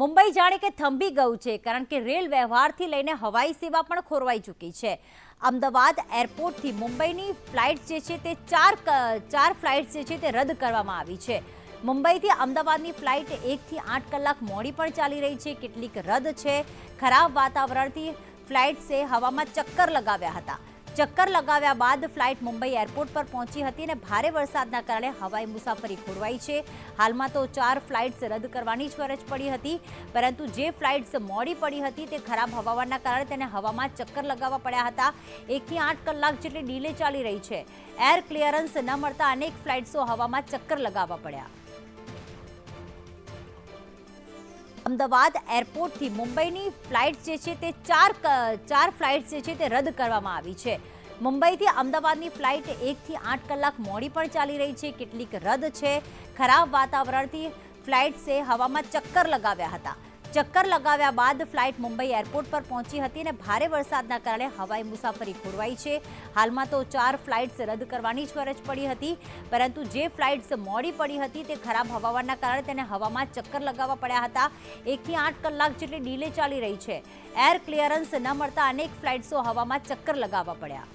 મુંબઈ જાણે કે થંભી ગયું છે, કારણ કે રેલ વ્યવહારથી લઈને હવાઈ સેવા પણ ખોરવાઈ ચૂકી છે. અમદાવાદ એરપોર્ટથી મુંબઈની ફ્લાઇટ જે છે તે ચાર ચાર ફ્લાઇટ જે છે તે રદ કરવામાં આવી છે. મુંબઈથી અમદાવાદની ફ્લાઇટ એકથી આઠ કલાક મોડી પણ ચાલી રહી છે, કેટલીક રદ છે. ખરાબ વાતાવરણથી ફ્લાઇટ્સે હવામાં ચક્કર લગાવ્યા હતા. ચક્કર લગાવ્યા બાદ ફ્લાઇટ મુંબઈ એરપોર્ટ પર પહોંચી હતી અને ભારે વરસાદના કારણે હવાઈ મુસાફરી ખોરવાઈ છે. હાલમાં તો ચાર ફ્લાઇટ્સ રદ કરવાની જ ફરજ પડી હતી, પરંતુ જે ફ્લાઇટ્સ મોડી પડી હતી તે ખરાબ હવામાનના કારણે તેને હવામાં ચક્કર લગાવવા પડ્યા હતા. એકથી આઠ કલાક જેટલી ડીલે ચાલી રહી છે. એર ક્લિયરન્સ ન મળતા અનેક ફ્લાઇટ્સો હવામાં ચક્કર લગાવવા પડ્યા. અમદાવાદ એરપોર્ટથી મુંબઈની ફ્લાઇટ જે છે તે ચાર ચાર ફ્લાઇટ જે છે તે રદ કરવામાં આવી છે. મુંબઈથી અમદાવાદની ફ્લાઇટ એકથી આઠ કલાક મોડી પણ ચાલી રહી છે. કેટલીક રદ છે. ખરાબ વાતાવરણથી ફ્લાઇટ્સે હવામાં ચક્કર લગાવ્યા હતા. ચક્કર લગાવ્યા બાદ ફ્લાઇટ મુંબઈ એરપોર્ટ પર પહોંચી હતી અને ભારે વરસાદના કારણે હવાઈ મુસાફરી ખોરવાઈ છે. હાલમાં તો ચાર ફ્લાઇટ્સ રદ કરવાની જ ફરજ પડી હતી, પરંતુ જે ફ્લાઇટ્સ મોડી પડી હતી તે ખરાબ હવામાનના કારણે તેને હવામાં ચક્કર લગાવવા પડ્યા હતા. એકથી આઠ કલાક જેટલી ડીલે ચાલી રહી છે. એર ક્લિયરન્સ ન મળતા અનેક ફ્લાઇટ્સો હવામાં ચક્કર લગાવવા પડ્યા.